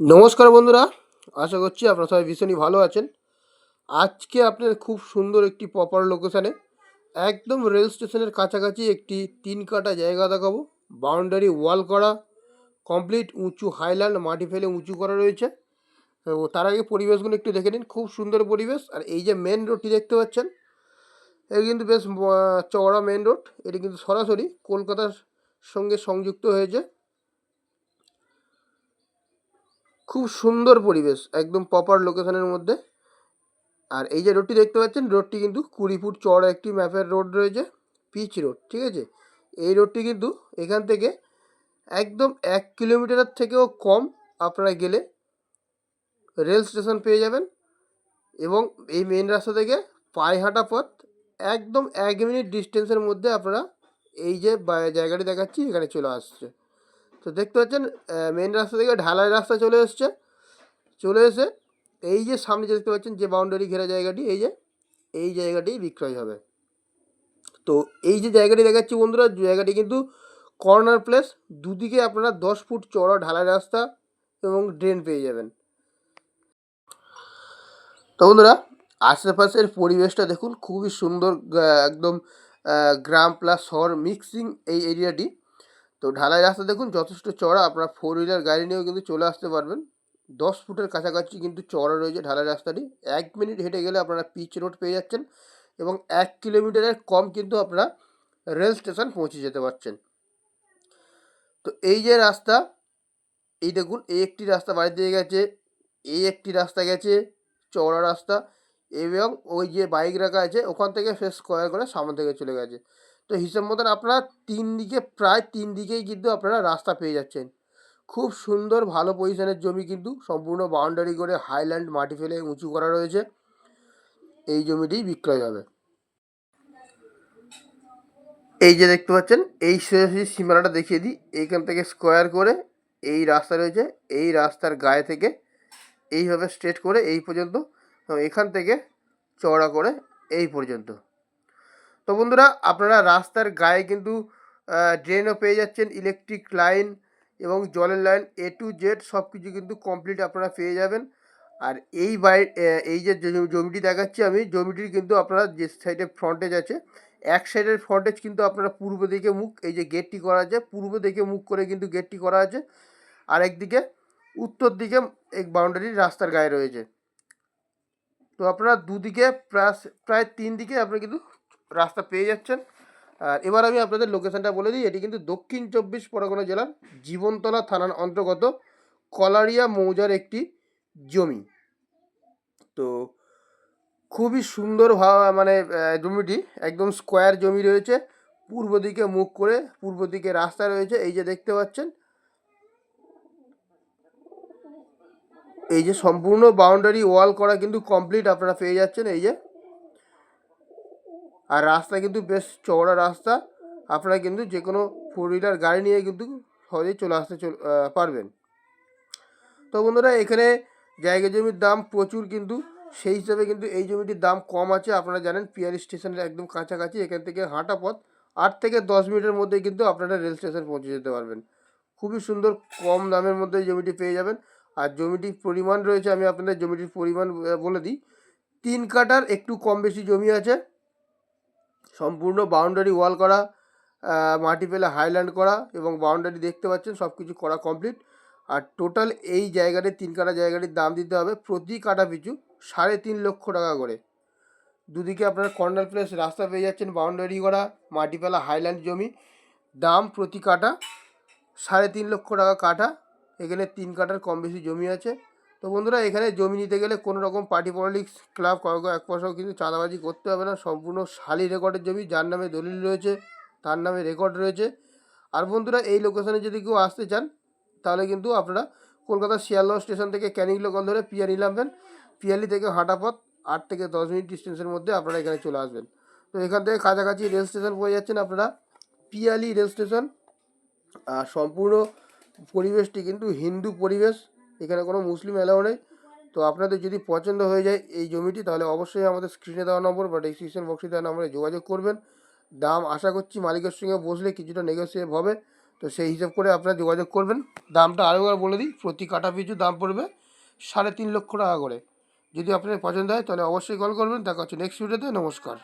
নমস্কার বন্ধুরা, আশা করছি আপনারা সবাই ভীষণই ভালো আছেন। আজকে আপনাদের খুব সুন্দর একটি প্রপার লোকেশানে একদম রেল স্টেশনের কাছাকাছি একটি তিন কাটা জায়গা দেখাবো। বাউন্ডারি ওয়াল করা কমপ্লিট উঁচু হাইল্যান্ড মাটি ফেলে উঁচু করা রয়েছে। তো তার আগে পরিবেশগুলো একটু দেখে নিন, খুব সুন্দর পরিবেশ। আর এই যে মেন রোডটি দেখতে পাচ্ছেন এটা কিন্তু বেশ চওড়া মেন রোড এটি কিন্তু সরাসরি কলকাতার সঙ্গে সংযুক্ত হয়েছে। খুব সুন্দর পরিবেশ, একদম প্রপার লোকেশনের মধ্যে। আর এই যে রোডটি দেখতে পাচ্ছেন রোডটি কিন্তু কুড়ি ফুট চওড়া একটি ম্যাপের রোড রয়েছে পিচ রোড ঠিক আছে? এই রোডটি কিন্তু এখান থেকে একদম এক কিলোমিটারের থেকেও কম আপনারা গেলে রেল স্টেশন পেয়ে যাবেন এবং এই মেন রাস্তা থেকে পায়ে হাঁটা পথ একদম এক মিনিট ডিস্টেন্সের মধ্যে আপনারা এই যে জায়গাটি দেখাচ্ছি, এখানে চলে আসছে। তো দেখতে পাচ্ছেন মেন রাস্তা থেকে ঢালাই রাস্তা চলে এসছে। চলে এসে এই যে সামনে যে দেখতে পাচ্ছেন যে বাউন্ডারি ঘেরা জায়গাটি, এই যে, এই জায়গাটি বিক্রয় হবে। তো এই যে জায়গাটি দেখাচ্ছি বন্ধুরা, জায়গাটি কিন্তু কর্নার প্লেস দুদিকে আপনারা দশ ফুট চড়া ঢালাই রাস্তা এবং ড্রেন পেয়ে যাবেন। তো বন্ধুরা, আশেপাশের পরিবেশটা দেখুন, খুবই সুন্দর একদম গ্রাম প্লাস শহর মিক্সিং এই এরিয়াটি তো ঢালাই রাস্তা দেখুন, যথেষ্ট চড়া আপনারা ফোর হুইলার গাড়ি নিয়েও কিন্তু চলে আসতে পারবেন। দশ ফুটের কাছাকাছি কিন্তু চড়া রয়েছে ঢালাই রাস্তাটি। এক মিনিট হেঁটে গেলে আপনারা পিচ রোড পেয়ে যাচ্ছেন এবং এক কিলোমিটারের কম কিন্তু আপনারা রেল স্টেশন পৌঁছে যেতে পারছেন। তো এই যে রাস্তা, এই দেখুন, এই একটি রাস্তা বাড়ি দিয়ে গেছে, এই একটি রাস্তা গেছে, চওড়া রাস্তা এবং ওই যে বাইক রাখা আছে, ওখান থেকে ফেস স্কোয়ার করে সামনে থেকে চলে গেছে। তো হিসাব মতন আপনারা তিন দিকে, প্রায় তিন দিকেই কিন্তু আপনারা রাস্তা পেয়ে যাচ্ছেন। খুব সুন্দর, ভালো পজিশনের জমি কিন্তু সম্পূর্ণ বাউন্ডারি করে হাইল্যান্ড মাটি ফেলে উঁচু করা রয়েছে। এই জমিটি বিক্রয় হবে। এই যে দেখতে পাচ্ছেন, এই সীমানাটা দেখিয়ে দিই। এইখান থেকে স্কোয়ার করে এই রাস্তা রয়েছে। এই রাস্তার গায়ে থেকে এইভাবে স্ট্রেট করে এই পর্যন্ত এবং এখান থেকে চওড়া করে এই পর্যন্ত। তো বন্ধুরা, আপনারা রাস্তার গায়ে কিন্তু ড্রেনও পেয়ে যাচ্ছেন ইলেকট্রিক লাইন এবং জলের লাইন এ টু জেড সব কিছু কিন্তু কমপ্লিট আপনারা পেয়ে যাবেন। আর এই বাই এই যে জমিটি দেখাচ্ছি আমি, জমিটির কিন্তু আপনারা যে সাইডে ফ্রন্টেজ আছে, এক সাইডের ফ্রন্টেজ কিন্তু আপনারা পূর্ব দিকে মুখ, এই যে গেটটি করা আছে, পূর্ব দিকে মুখ করে কিন্তু গেটটি করা আছে। আর একদিকে উত্তর দিকে এক বাউন্ডারি রাস্তার গায়ে রয়েছে। তো আপনারা দুদিকে প্রায় প্রায় তিন দিকে আপনারা কিন্তু রাস্তা পেয়ে যাচ্ছেন। আর এবার আমি আপনাদের লোকেশানটা বলে দিই, এটি কিন্তু দক্ষিণ চব্বিশ পরগনা জেলার জীবনতলা থানার অন্তর্গত কলারিয়া মৌজার একটি জমি। তো খুবই সুন্দর মানে জমিটি, একদম স্কোয়ার জমি রয়েছে। পূর্ব দিকে মুখ করে পূর্ব দিকে রাস্তা রয়েছে, এই যে দেখতে পাচ্ছেন। এই যে সম্পূর্ণ বাউন্ডারি ওয়াল করা কিন্তু কমপ্লিট আপনারা পেয়ে যাচ্ছেন, এই যে আর রাস্তা কিন্তু বেশ চওড়া রাস্তা। আপনারা কিন্তু যে কোনো ফোর হুইলার গাড়ি নিয়ে কিন্তু সহজেই চলে আসতে পারবেন। তো বন্ধুরা, এখানে জায়গা জমির দাম প্রচুর কিন্তু। সেই হিসাবে কিন্তু এই জমিটির দাম কম আছে। আপনারা জানেন পিয়ারি স্টেশনের একদম কাছাকাছি। এখান থেকে হাঁটা পথ আট থেকে দশ মিনিটের মধ্যে কিন্তু আপনারা রেল স্টেশন পৌঁছে যেতে পারবেন। খুবই সুন্দর, কম দামের মধ্যে জমিটি পেয়ে যাবেন। আর জমিটির পরিমাণ রয়েছে, আমি আপনাদের জমিটির পরিমাণ বলে দিই। তিন কাটার একটু কম বেশি জমি আছে। সম্পূর্ণ বাউন্ডারি ওয়াল করা মাটি ফেলে হাইল্যান্ড করা এবং বাউন্ডারি দেখতে পাচ্ছেন সব কিছু করা কমপ্লিট আর টোটাল এই জায়গাটি তিন কাটা জায়গাটির দাম দিতে হবে প্রতি কাটা পিছু সাড়ে তিন লক্ষ টাকা করে। দুদিকে আপনার কর্নার প্লেস রাস্তা পেয়ে যাচ্ছেন বাউন্ডারি করা, মাটি ফেলা হাইল্যান্ড জমি। দাম প্রতি কাটা সাড়ে তিন লক্ষ টাকা কাটা এখানে তিন কাটার কম বেশি জমি আছে। তো বন্ধুরা, এখানে জমি নিতে গেলে কোনো রকম পার্টি পলিটিক্স ক্লাব এক পয়সাও কিন্তু চাঁদাবাজি করতে হবে না। সম্পূর্ণ শালি রেকর্ডের জমি, যার নামে দলিল রয়েছে, তার নামে রেকর্ড রয়েছে। আর বন্ধুরা, এই লোকেশনে যদি কেউ আসতে চান, তাহলে কিন্তু আপনারা কলকাতার শিয়ালদহ স্টেশন থেকে ক্যানিং লোকাল ধরে পিয়ালি নামবেন পিয়ালি থেকে হাঁটা পথ, আট থেকে দশ মিনিট ডিস্টেন্সের মধ্যে আপনারা এখানে চলে আসবেন। তো এখান থেকে কাছাকাছি রেল স্টেশন পড়ে যাচ্ছেন আপনারা পিয়ালি রেল স্টেশন আর সম্পূর্ণ পরিবেশটি কিন্তু হিন্দু পরিবেশ। এখানে কোনো মুসলিম এলাও নেই। তো আপনাদের যদি পছন্দ হয়ে যায় এই জমিটি, তাহলে অবশ্যই আমাদের স্ক্রিনে দেওয়া নম্বর বা ডিসক্রিপশন বক্সে দেওয়া নম্বরে যোগাযোগ করবেন। দাম আশা করছি মালিকের সঙ্গে বসলে কিছুটা নেগোসিয়েট হবে। তো সেই হিসাব করে আপনারা যোগাযোগ করবেন। দামটা আরেকবার বলে দিই, প্রতি কাটা পিছু দাম পড়বে সাড়ে তিন লক্ষ টাকা করে। যদি আপনার পছন্দ হয় তাহলে অবশ্যই কল করবেন। দেখা হচ্ছে নেক্সট ভিডিওতে নমস্কার।